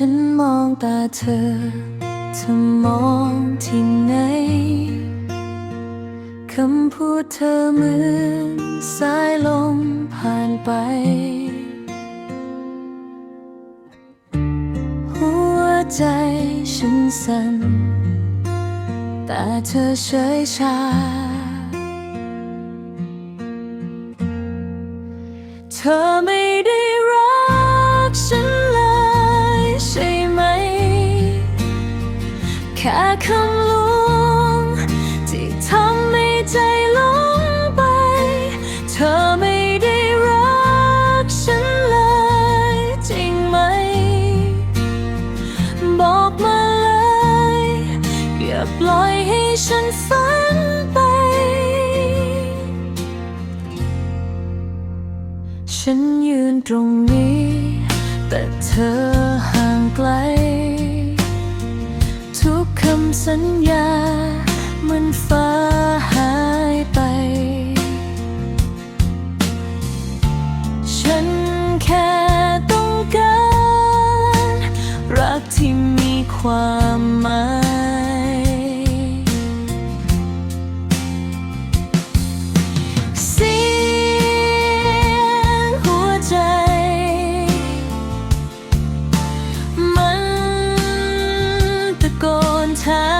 ฉันมองตาเธอ เธอมองที่ไหน คำพูดเธอเหมือนสายลมผ่านไป หัวใจฉันสั่น แต่เธอเฉยชา เธอไม่ได้ ค่คำลวงที่ทำให้ใจลงไป เธอไม่ได้รักฉันเลยจริงไหม บอกมาเลย อย่าปล่อยให้ฉันฝันไป ฉันยืนตรงนี้ แต่เธอห่างไกล สัญญาเหมันฟ้าหายไป ฉันแค่ต้องการ รักที่มีความหมาย มั